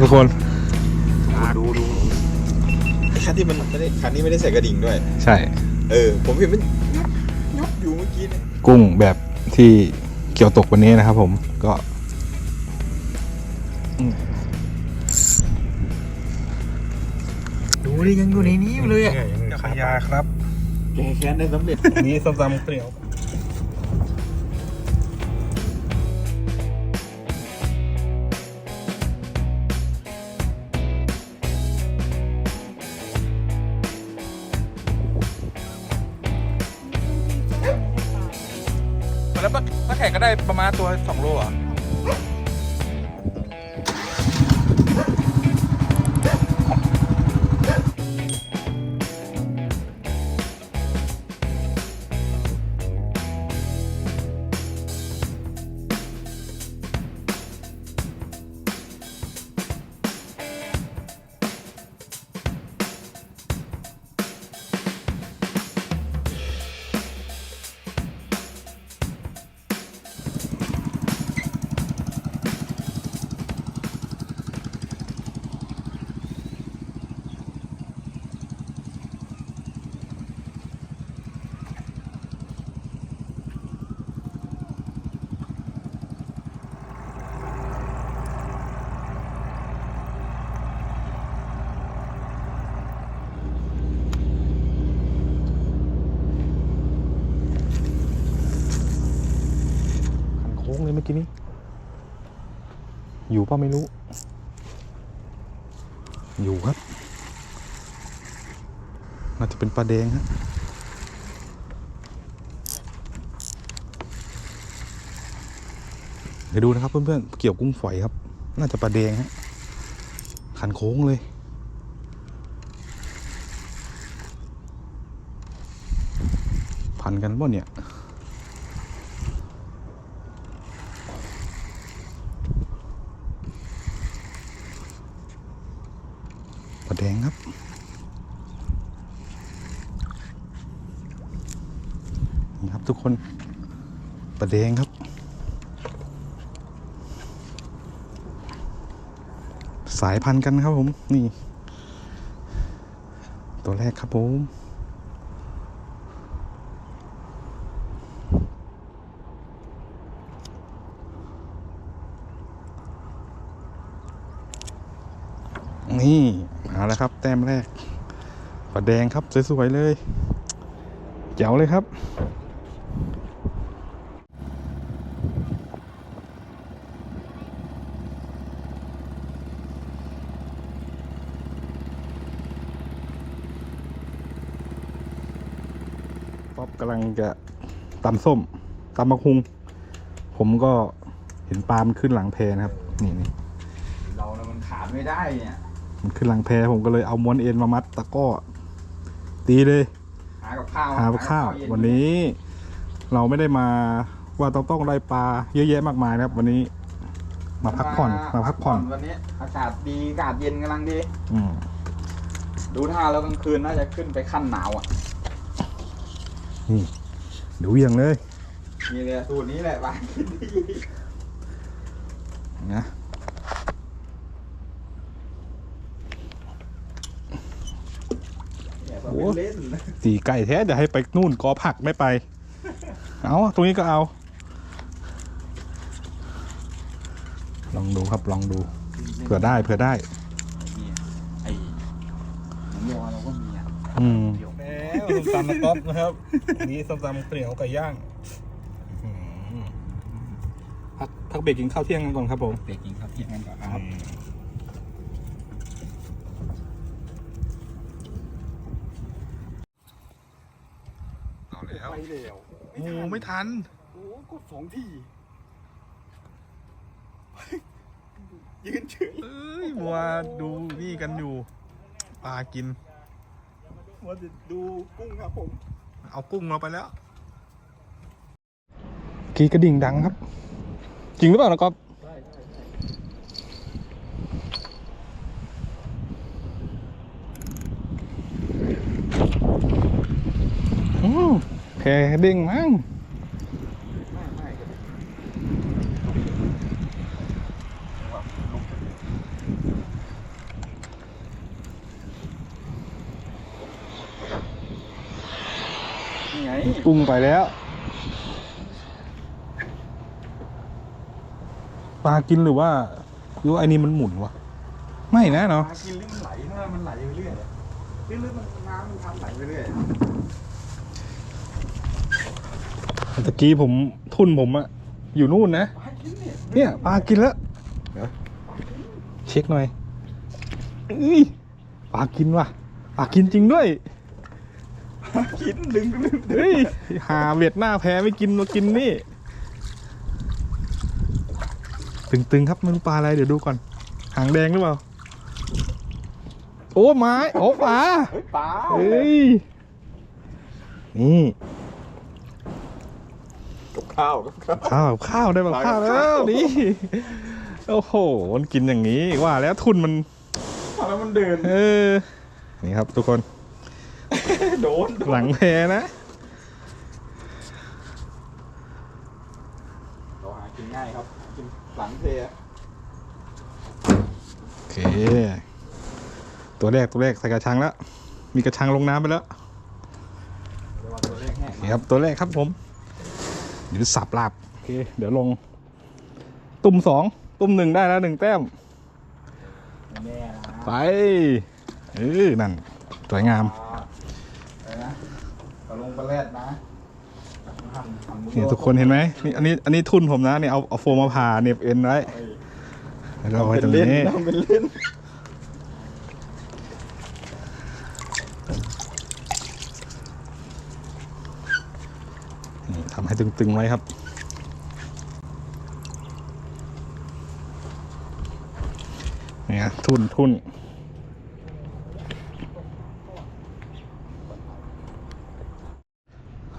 ทุกคน ดูดูคันที่มันไม่ได้คันนี้ไม่ได้ใส่กระดิ่งด้วย ใช่ เออ ผมเห็นมันยุบยุบอยู่เมื่อกี้เนี่ยกุ้งแบบที่เกี่ยวตกวันนี้นะครับผมก็อืมดูดิยังอยู่ในนี้อยู่เลยอะขยาครับแกแค้นได้สำเร็จนี่ส้มตำเกลียว แข่งก็ได้ประมาณตัว2โลอะ อยู่ป่าไม่รู้ อยู่ครับ น่าจะเป็นปลาแดงฮะเดี๋ยวดูนะครับเพื่อนๆ เกี่ยวกุ้งฝอยครับ น่าจะปลาแดงฮะ ขันโค้งเลย พันกันบ่เนี่ย ปลาแดงครับ นี่ครับทุกคนปลา แดงครับ สายพันธุ์กันครับผม นี่ ตัวแรกครับผมนี่เอาละครับ แต้มแรกปลาแดงครับ สวย ๆ เลย เจ๋วเลยครับ กำลังจะตำส้มตำมะคุง ผมก็เห็นปลามันขึ้นหลังแพนะครับ นี่นี่เราเนี่ยมันขาดไม่ได้เนี่ย มันขึ้นหลังแพผมก็เลยเอาม้วนเอ็นมามัดตะกร้อตีเลย หากับข้าวหาข้าวเย็วันนี้ เราไม่ได้มาว่าต้องต้องได้ปลาเยอะแยะมากมายนะครับ วันนี้ มาพักผ่อนมาพักผ่อนวันนี้ อากาศดีอากาศเย็นกำลังดีอืมดูท่าแล้วกลางคืนน่าจะขึ้นไปขั้นหนาวอะ นี่ดูเวียงเลยนี่เลยสูตรนี้แหละบ้านนะเนี่ยผมเล่นตีไก่แท้เดี๋ยวให้ไปนู่นกอผักไม่ไป เอาตรงนี้ก็เอา ลองดูครับลองดู เผื่อได้เผื่อได้นี่ไอ้หมูยอเราก็มีอะอืมแล้ว ส้มตำนะก๊อฟนะครับนี่ส้มตำเกลียวไก่ย่างอื้อหือพักพักเบรกกินข้าวเที่ยงกันก่อนครับผมเด็กกินครับเที่ยงกันก่อนครับ เอาแล้วไปแล้วโอ้ไม่ทัน โอ้กดสองทียืนเฉย เอ้ยมัวดูนี่กันอยู่ ปลากิน ว่าจะดูกุ้งครับผม เอากุ้งเราไปแล้วกีกระดิ่งดังครับ จริงหรือเปล่านะก๊อฟอืมแพเด้งมั้ง กุ้งไปแล้วปลากินหรือว่าหรือว่าไอ้นี่มันหมุนวะไม่นะเนาะปลากินลิ้นมันไหลนะมันไหลไปเรื่อยลิ้นมันน้ำมันทำไหลไปเรื่อยตะกี้ผมทุนผมอะอยู่นู่นนะ ปลากินเนี่ยเนี่ยปลากินแล้วเช็คหน่อยอุ้ยปลากินว่ะปลากินจริงด้วยปลา กินดึงดึงเฮ้ยหาเวียดหน้าแพ้ไม่กินมากินนี่ ตึงๆครับไม่รู้ปลาอะไรเดี๋ยวดูก่อน หางแดงหรือเปล่า โอ้ไม้โอ้ปลาเฮ้ยปลาเฮ้ยนี่กับข้าวกับข้าวข้าวข้าวได้แบบปลาข้าวกับแล้ข้าววนี่โอ้โหมันกินอย่างนี้ว่าแล้วทุนมันแล้วมันเดินเออนี่ครับทุกคน โดน หลังแพนะเราหากินง่ายครับกินหลังเทอะโอเค ตัวแรกตัวแรกใส่กระชังแล้ว มีกระชังลงน้ำไปแล้วเรียกว่าตัวเลขแห้งนี่ครับตัวแรกครับผมเดี๋ยวสับลาบโอเค เดี๋ยวลง ตุ่มสองตุ่มหนึ่งได้แล้วหนึ่งแต้ม แน่นะไปเออนั่น สวยงามอะไรนะปลาลงปลาแรดนะทำทำนี่ทุกคนเห็นไหมนี่อันนี้อันนี้ทุนผมนะนี่เอาเอาโฟมมาผ่าเหน็บเอ็นไว้เฮ้ยแล้วก็เอาไว้ตรงเล่นนี้ทำเป็นเล่นนี่ทำให้ตึงๆไว้ครับนี่นะทุนทุน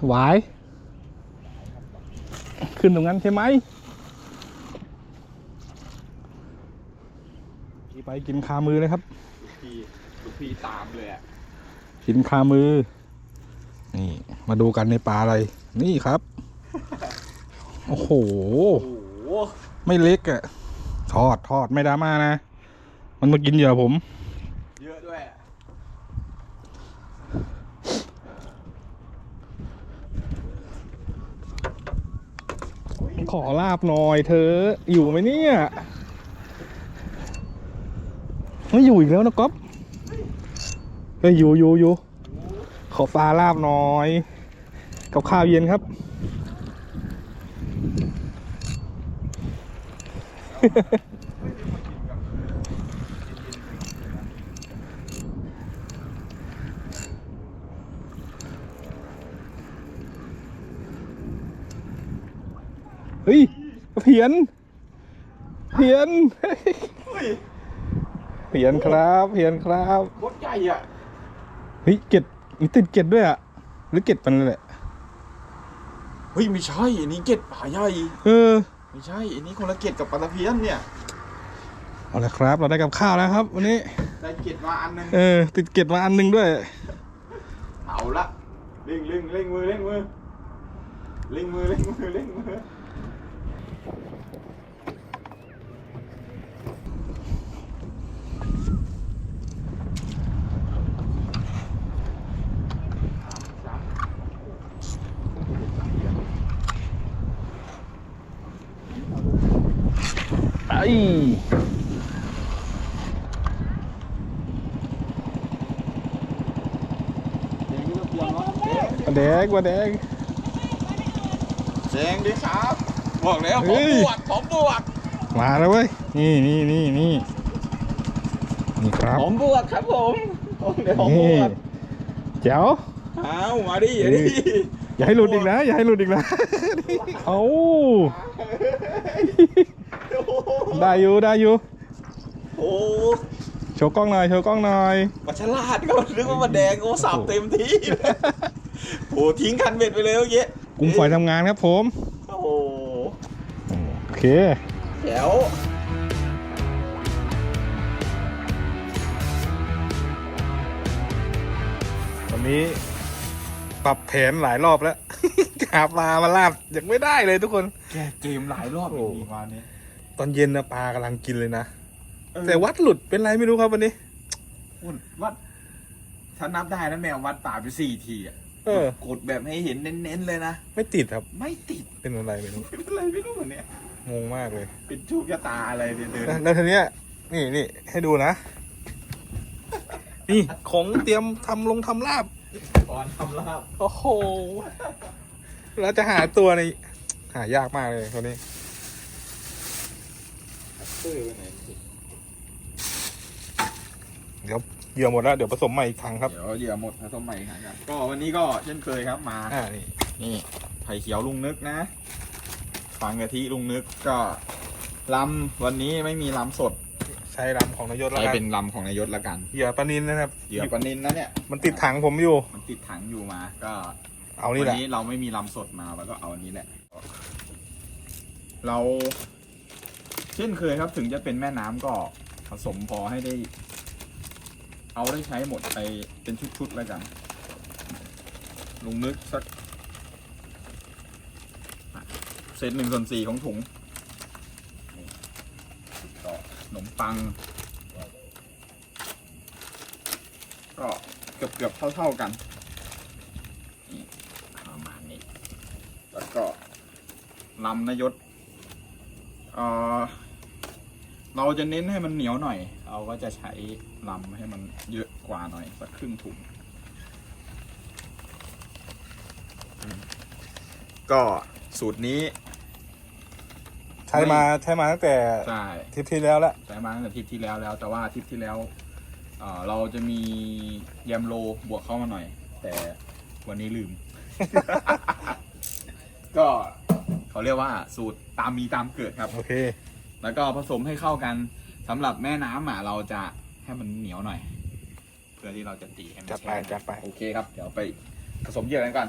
หวาย ขึ้นตรงนั้นใช่ไหมขี่ไปกินคามือเลยครับลูกพี่ลูกพี่ตามเลยอะกินคามือ นี่ มาดูกันในปลาอะไร นี่ครับ โอ้โหโอ้โหไม่เล็กอะ่ะทอดทอดไม่ดราม่านะ มันมากินเหยื่อผม เยอะด้วยอะ ขอลาบหน่อยเธออยู่ไหมเนี่ยไม่อยู่อีกแล้วนะก๊อฟไปอยู่อยู่อยู่ขอปลาลาบหน่อย กับข้าวเย็นครับเฮ้ย เพียนเพียนเฮ้ยเพียนครับเพียนครับโคตรใหญ่อะเฮ้ยเกล็ดมีติดเกล็ดด้วยอะหรือเกล็ดมันนั่นแหละเฮ้ยไม่ใช่อันนี้เกล็ดผาใหญ่เออไม่ใช่อันนี้คนละเกล็ดกับปลาตะเพียนเนี่ยเอาละครับ เราได้กับข้าวแล้วครับ วันนี้ได้เกล็ดมาอันหนึงเออ ติดเกล็ดมาอันหนึงด้วยเอาละเร่งเร่งเร่งมือเร่งมือเร่งมือเร่งมือเร่งมือ ไอ้มาแด งมาแดงแดงดิครับบอกแล้วผเฮ้มยบวกผมบวกมาแล้วเว้ยนี่นี่นี่นี่นี่ครับผมบวกครับผมผมเดี๋ยวผมบนี่วกแจ๋วเอามาดิอย่าดิอย่าให้หลุดอีกนะอย่าให้หลุดอีกนะเอาโอ้โหได้อยู่ได้อยู่โอ้โชว์กล้องหน่อยโชว์กล้องหน่อยปลาฉลาดก็นึกว่ามาแดงโอ้สับเต็มที่เลย โอ้ทิ้งคันเบ็ดไปเลยเมื่อกี้กุ้งฝอยทำงานครับผม โอ้โหโอเคแจ๋ววันนี้ปรับแผนหลายรอบแล้ว หาปลามาลาบยังไม่ได้เลยทุกคน แกเกมหลายรอบอีกวันนี้ ตอนเย็นนะปลากำลังกินเลยนะ แต่วัดหลุดเป็นไรไม่รู้ครับวันนี้วัดถ้านับได้นะแมววัดป่าไปสี่ทีอะ เออ กดแบบให้เห็นเน้นๆเลยนะ ไม่ติดครับ ไม่ติด เป็นอะไรไม่รู้เป็นอะไรไม่รู้เหมือนเนี้ยงงมากเลย เป็นโชคชะตาอะไรเนี่ยเดินแล้วแล้วทีเนี้ย นี่นี่ให้ดูนะ นี่ของเตรียมทำลงทำลาบ ก่อนทำลาบโอ้โห แล้วจะหาตัวในหายากมากเลยคนนี้เตื้อไปไหนเดี๋ยว เหยื่อหมดแล้วเดี๋ยวผสมใหม่อีกครั้งครับ เดี๋ยวเหยื่อหมดผสมใหม่อีกครั้งครับก็วันนี้ก็เช่นเคยครับมา อ่านี่นี่ไผ่เขียวลุงนึกนะฟางกะทิลุงนึกก็ลำวันนี้ไม่มีลำสดใช้ลำของนายศแล้วใช้กันเป็นลำของนายศละกันเหยื่อปลานินนะครับเหยื่อปลานินนะเนี่ยมันติดถังผมอยู่ มันติดถังอยู่มา ก็เอานี่แหวัละ นี้เราไม่มีลำสดมาแล้วก็เอาอันนี้แหละ เรา เช่นเคยครับถึงจะเป็นแม่น้ำก็ผสมพอให้ได้ เอาได้ใช้หมดไปเป็นชุดๆแล้วกันลุงนึกสักเศษหนึ่งส่วนสี่ของถุงนี่ก็ขนมปัง ก็เกือบเกือบๆเท่า ๆกันนี่ประมาณนี้ แล้วก็ลำนายศเอ่อ เราจะเน้นให้มันเหนียวหน่อย เราก็จะใช้ลำให้มันเยอะกว่าหน่อยสักครึ่งถุงอืมก็สูตรนี้ ใช้มาใช้มาตั้งแต่ใช่ทริปที่แล้วแล้วใช้มาตั้งแต่ทริปที่แล้วแล้ว แต่ว่าทริปที่แล้วเอ่อเราจะมีแยมโลบวกเข้ามาหน่อย แต่วันนี้ลืม ก็เขาเรียกว่าสูตรตามมีตามเกิดครับ โอเค แล้วก็ผสมให้เข้ากันสำหรับแม่น้ำอะเราจะให้มันเหนียวหน่อย เพื่อที่เราจะตีให้มันจัดไปแข็งจัดไป โอเคครับ เดี๋ยวไปผสมเหยื่อกันก่อน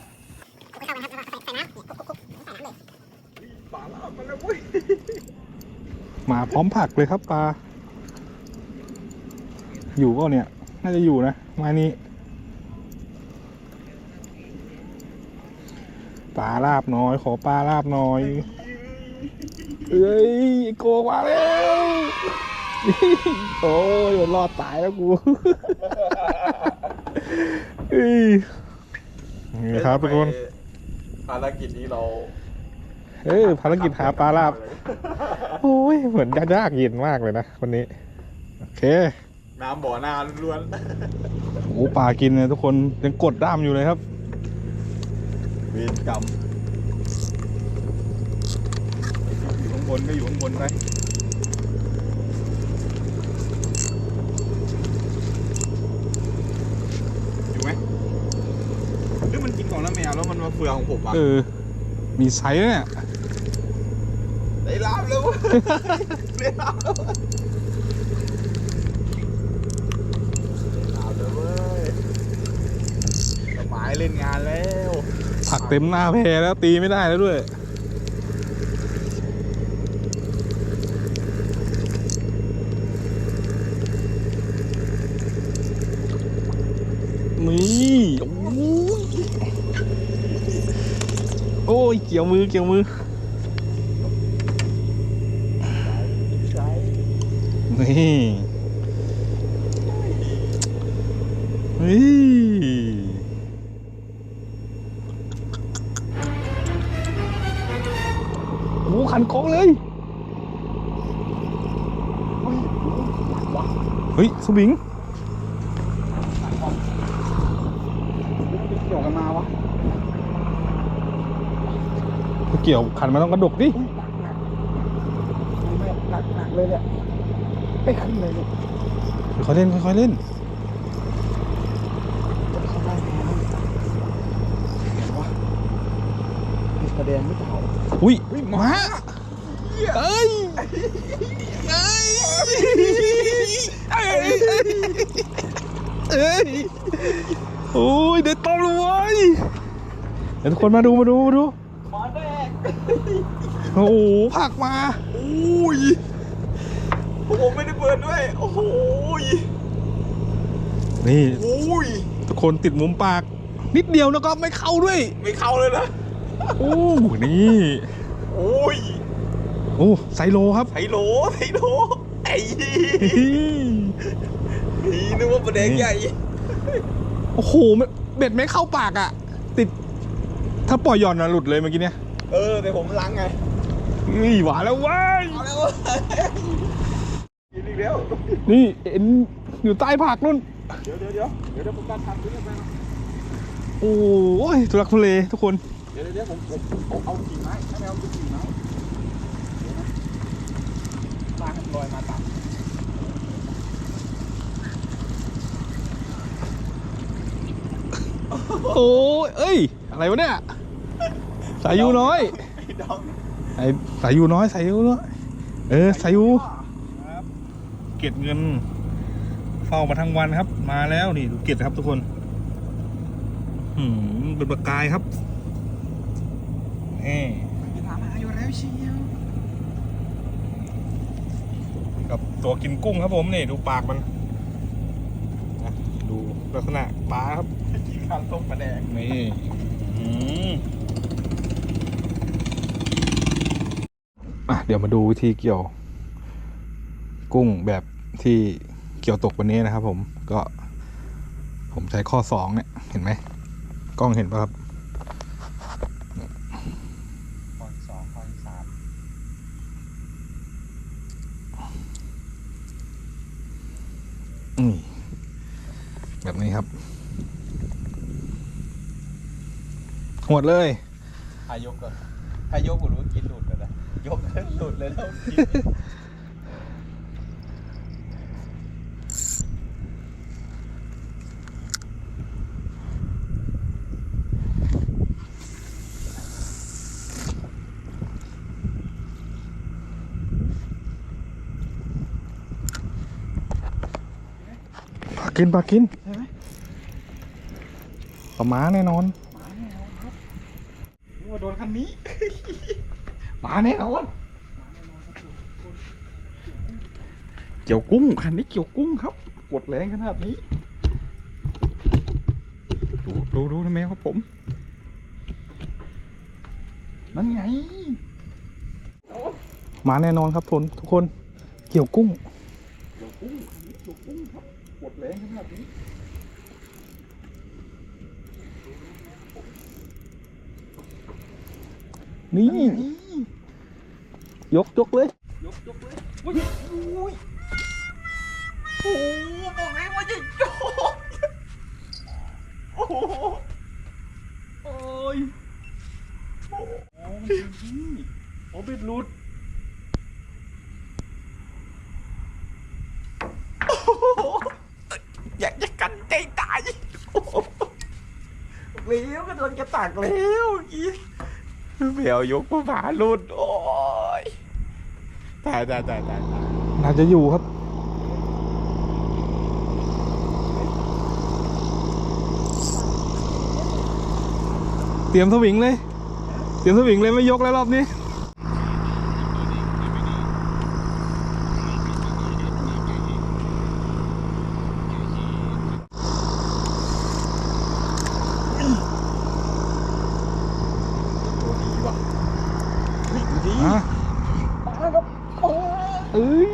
มาพร้อมผักเลยครับปลา อยู่ก็เนี่ย น่าจะอยู่นะไมานี้ปลาลาบน้อย ขอปลาลาบน้อย เอ้ยไอ้โกมาแล้วโอ้ยรอดตายแล้วกูเอ้ยนี่ครับทุกคนภารกิจนี้เราเออภารกิจหาปลาลาบโอ้ยเหมือนจะยากเย็นมากเลยนะวันนี้ โอเค น้ำบ่อนาล้วนโอ้ปลากินเลยทุกคนยังกดด้ามอยู่เลยครับๆเวรกรรมอยู่ข้าง บนก็อยู่ข้างบนไปอยู่ไหมหรือมันกินของน้าแมวแล้วมันมาเฟือของผมวะเออ มีไซส์เนี่ยได้ลาบแล้วเว้ยได้ลาบแล้วเว้ยได้ลาบแล้วเว้ยสมายเล่นงานแล้ว ผักเต็มหน้าแพแล้วตีไม่ได้แล้วด้วย นี่โอ้ยโอ้ยเกี่ยวมือเกี่ยวมือนี่นี่โอ้ขันกองเลยเฮ้ยสวิง เกี่ยวกันมาวะ เกี่ยวขันมันต้องกระดกดิหนักหนักเลยเนี่ยไม่ขึ้นเลยเนี่ยค่อยๆเล่นค่อยๆเล่นเข้าได้ไงเห็นวะมีกระเด็นไม่เท่าอุ้ยเฮ้ยมามาเอ้ยเอ้ยเอ้ยเอ้ยโอ้ยเด็ดต้มเลยเว้ยเดี๋ยวทุกคนมาดูมาดูมาดูมาแรก โอ้โหผักมาโอ้ยผมไม่ได้เปิดด้วย โอ้โหยนี่โอ้ยทุกคนติดมุมปาก นิดเดียวนะก็ไม่เข้าด้วย ไม่เข้าเลยนะโอ้นี่โอ้ยโอ้ไซโลครับไฮโลไฮโลไอ้นี่นึกว่าประเด็นใหญ่โอ้โหมันเบ็ดไม่เข้าปากอะ ติด ถ้าปล่อยหย่อนนะหลุดเลยเมื่อกี้เนี่ย เออ แต่ผมล้างไง นี่หวานแล้วเว้ยเอาแล้วกินอีกแล้ว นี่เอ็นอยู่ใต้ผักนู่น เดี๋ยวเดี๋ยวเดี๋ยวเดี๋ยวผมการทำด้วยกันโอ้ยทุลักทุเลทุกคน เดี๋ยวเดี๋ยวผมผมเอาเอากิ่งไม้ให้แมวดูกิ่งไม้เดี๋ยวนะลากให้มันลอยมาต่ำโอ้ยเอ้ย อะไรวะเนี่ย สายยูน้อย ไอ้ดองไอสายยูน้อยสายยูน้อยเออสายยูเก็บเงิน เฝ้ามาทั้งวันครับ มาแล้วนี่ดูเก็บครับทุกคนหืมเป็นประกายครับนี่มีถามหาอยู่แล้วเชียวกับตัวกินกุ้งครับผมนี่ดูปากมันนะดูลักษณะปลาครับกินข้าวต้มปลาแดงนี่อืมอะเดี๋ยวมาดูวิธีเกี่ยว กุ้งแบบที่เกี่ยวตกวันนี้นะครับ ผมก็ ผมใช้ข้อสองเนี่ยเห็นไหมกล้องเห็นปะครับข้อที่สองข้อที่สามอืมแบบนี้ครับหวดเลยถ้ายกก่อนถ้ายกผมรู้ว่ากินหลุดแล้วนะย กหลุดเลยแล้วกินปลากินปลากินปลาม้าแน่นอนว่าโดนคันนี้ปลาแน่นอน กี่ยวกุ้งคันนี้เกี่ยวกุ้งครับ กดแรงขนาดนี้ ดูดูดูนะแมวครับผม นั่นไง มาแน่นอนครับทุนทุกคนเกี่ยวกุ้ง เกี่ยวกุ้งคันนี้เกี่ยวกุ้งครับ กดแรงขนาดนี้นี่ ยกยกเลย ยกยกเลยอุ้ยอุ้ย โอ้โหบอกเลยว่าจะยกโอ้โหโอ้ยโอ้โหมันจริงๆโอ้เบ็ดหลุดโอ้โหอยากจะกันใจตายโอ้โหเลี้ยวก็โดนกระตักแล้วเมื่อกี้แมวยกมาผาหลุดโอ้ยตายตายตายตายตายน่าจะอยู่ครับ เตรียมสวิงเลย เตรียมสวิงเลยไม่ยกแล้วรอบนี้ตัวดีว่ะเฮ้ยดูดีอะครับโอ้ย เอ้ย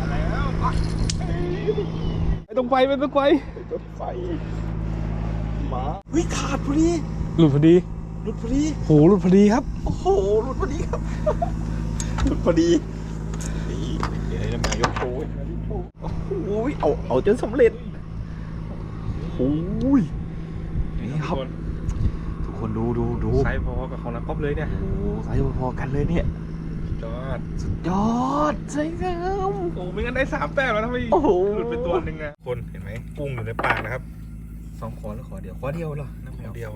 อะไรแล้วปัก ไม่ต้องไปไม่ต้องไปรถไฟหมาเฮ้ยขาดพอดีหลุดพอดีหลุดพอดีโหหลุดพอดีครับโอ้โหหลุดพอดีครับหลุดพอดีนี่เดี๋ยวจะมายกโชว์มายกโชว์โอ้โหเอาเอาจนสำเร็จโอ้ยนี่ครับ ทุกคนดูดูดูไซส์พอกับของนักกอล์ฟเลยเนี่ยโอ้โหไซส์พอๆกันเลยเนี่ย จอดยอดใช่ครับโอ้ไม่งั้นได้สามแต้มแล้วถ้าไม่โอ้โหหลุดไปตัวหนึ่งอะคนเห็นไหมกุ้งอยู่ในปากนะครับสองขอแล้วขอเดียวขอเดียวเหรอน้ำแมวเดียว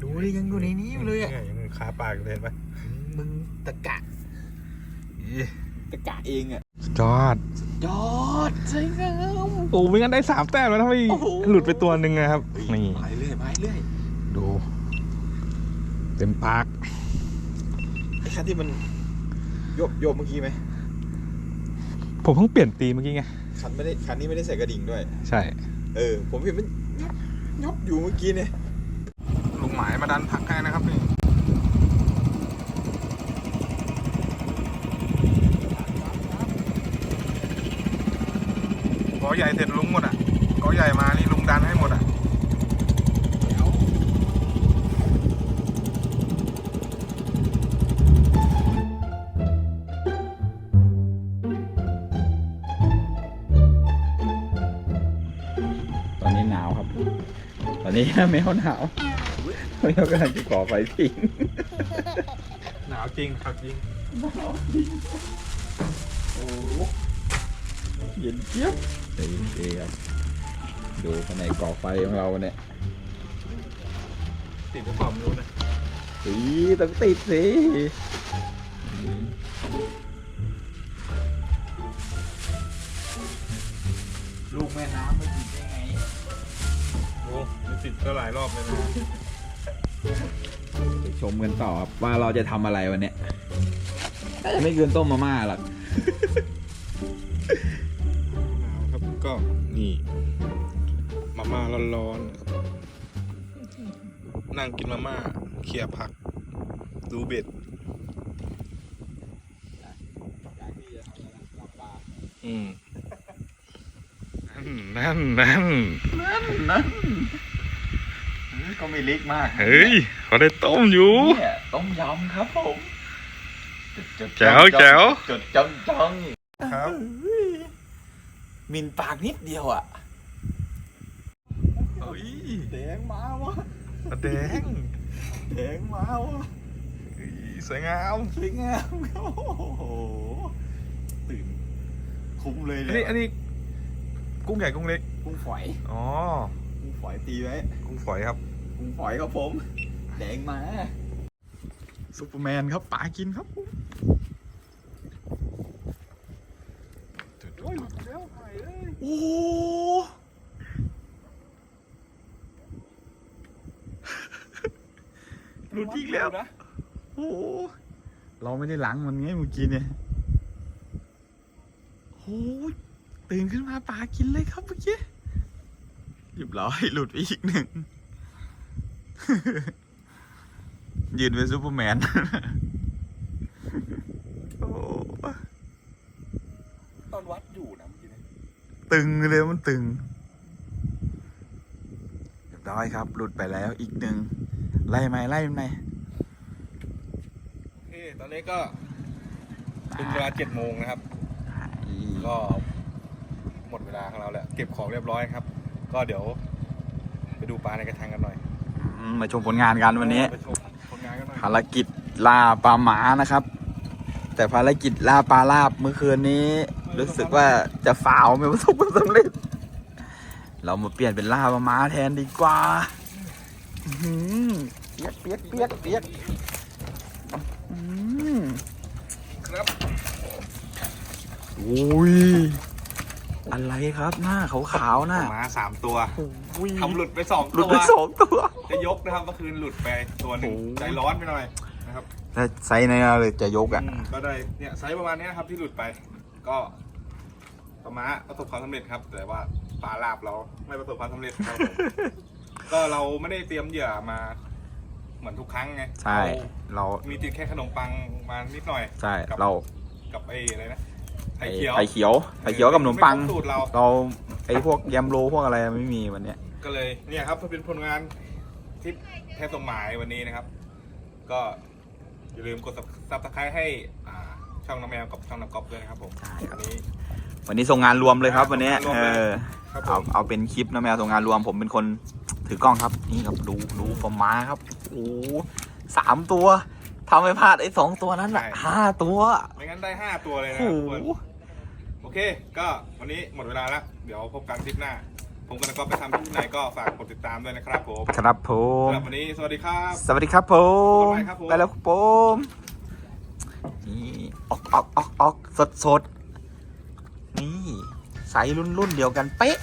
ดูดิยังอยู่ในนี้อยู่เลยอะนี่ยังคาปากอยู่เลยเห็นปะมึงตะกะตะกะเองอะจอดยอดใช่ครับโอ้ไม่งั้นได้สามแต้มแล้วถ้าไม่โอ้โหหลุดไปตัวหนึ่งนะครับนี่ไปเรื่อยไปเรื่อยดู เต็มปากไอ้คันที่มัน โยบโยบเมื่อกี้ไหมผมเพิ่งเปลี่ยนตีเมื่อกี้ไง คันไม่ได้คันนี้ไม่ได้ใส่กระดิ่งด้วย ใช่ เออ ผมเห็นมันยับยับอยู่เมื่อกี้เนี่ยลุงหมายมาดันพักให้นะครับนี่กอใหญ่เสร็จลุงหมดอะกอใหญ่มานี่ลุงดันให้หมดอะ อนนี้แมวหนาวแมวกำลังจะก่อไฟพิงหนาวจริงครับจริงเย็นเจี๊ยบเฮ้ยเอ้ครับดูภายในก่อไฟของเราเนี่ยติดหรือเปล่าไม่รู้นะสีต้องติดสิ มกันต่อครับว่าเราจะทำอะไรวันเนี้ยน่าจะไม่เกินต้มมาม่าหรอก ครับก็นี่มาม่าร้อนๆครับนั่งกินมาม่าเคลียร์ผัก ดูเบ็ดอืมนั่นนั่นนั่นนั่นก็ไม่เล็กมาก เฮ้ย เขาได้ต้มอยู่ เนี่ยต้มยำครับผมจดแจ๋วแจ๋วจดจ้องจ้องครับมินปากนิดเดียวอะเฮ้ยแดงมาวะแดงแดงมาวะเฮ้ยสวยงามสวยงามโอ้โหตื่นคุ้มเลยอันเนี่นี้ยอันนี้กุ้งใหญ่กุ้งเล็กกุ้งฝอยอ๋อกุ้งฝอยตีไว้ กุ้งฝอยครับ กุ้งฝอยครับผม แดงมาซูเปอร์แมนครับป๋ากินครับโอ้ยหลุดแล้วไปเลยโอ้โหหลุดอีกแล้วนะโอ้เราไม่ได้หลังมันไงเมื่อกี้เนี่ยโอ้ยตื่นขึ้นมาป๋ากินเลยครับเมื่อกี้เรียบร้อยหลุดไปอีกหนึ่ง ยืนเป็นซูเปอร์แมนโอ้ตอนวัดอยู่นะเมื่อกี้เนี่ยตึงเลยมันตึงเรียบร้อยครับ หลุดไปแล้วอีกหนึ่งไล่ไหมไล่ไหมโอเคตอนนี้ก็เป็นเวลาเจ็ดโมงนะครับ ก็หมดเวลาของเราแล้ว เก็บของเรียบร้อยครับ ก็เดี๋ยว ไปดูปลาในกระชังกันหน่อยอืมมาชมผลงานกันวันนี้ ไปชมผลงานกันหน่อยภารกิจล่าปลาหมานะครับ แต่ภารกิจล่าปลาลาบเมื่อคืนนี้ รู้สึกว่าจะฝ่าวไม่ประสบความสำเร็จ เรามาเปลี่ยนเป็นล่าปลาหมาแทนดีกว่าเปียกเปียกเปียกเปียกอื้อครับโอ้ยอะไรครับหน้าขาวๆหน่ะหมาสามตัว ทำหลุดไปสองหลุดตัวไปสองตัว จะยกนะครับเมื่อคืนหลุดไปตัวหนึ่งโอ้โหใจร้อนไปหน่อยนะครับถ้าไซส์ในเลยจะยกอะ อืมก็ได้เนี่ยไซส์ประมาณเนี้ยครับที่หลุดไป ก็ปลาม้าประสบความสำเร็จครับ แต่ว่าปลาลาบเราไม่ประสบความสำเร็จครับผมก็เราไม่ได้เตรียมเหยื่อมา เหมือนทุกครั้งไงใช่ เรา เรามีติดแค่ขนมปังมานิดหน่อย ใช่ กับ เรากับไอ้อะไรนะไข่เขียว ไข่เขียวไข่เขียวกับขนมปังไครบสูตรเรา เราไอ้พวกยำโรพวกอะไรไม่มีวันเนี้ย ก็เลยเนี่ยครับเป็นผลงานที่แทนสมหมายวันนี้นะครับ ก็อย่าลืมกดซับสไครต์ให้อ่าช่องน้ำแมวกับช่องน้ำก๊อฟด้วยนะครับผมใช่ครับวันนี้ วันนี้ส่งงานรวมเลยครับ วันเนี้ยส่งเองานรวมเลย อครับผเอามเอาเป็นคลิปนะแมวส่งงานรวมผมเป็นคนถือกล้องครับ นี่ครับดูดูฟอร์มาครับโอ้โหสามตัวทำไม่พลาดไอ้สองตัวนั้นแหละห้าตัวไม่งั้นได้ห้าตัวเลยโอ้นะโหทุกคนโอเค ก็วันนี้หมดเวลาแล้ว เดี๋ยวพบกันคลิปหน้า ผมกับน้ำก๊อฟไปทำที่ไหนก็ฝากกดติดตามด้วยนะครับผมครับผมสำหรับวันนี้สวัสดีครับ สวัสดีครับผมบ๊ายบายครับผม ไปแล้วครับผมนี่ออกออกออกออกสดสดนี่ใสรุ่นรุ่นเดียวกันเป๊ะ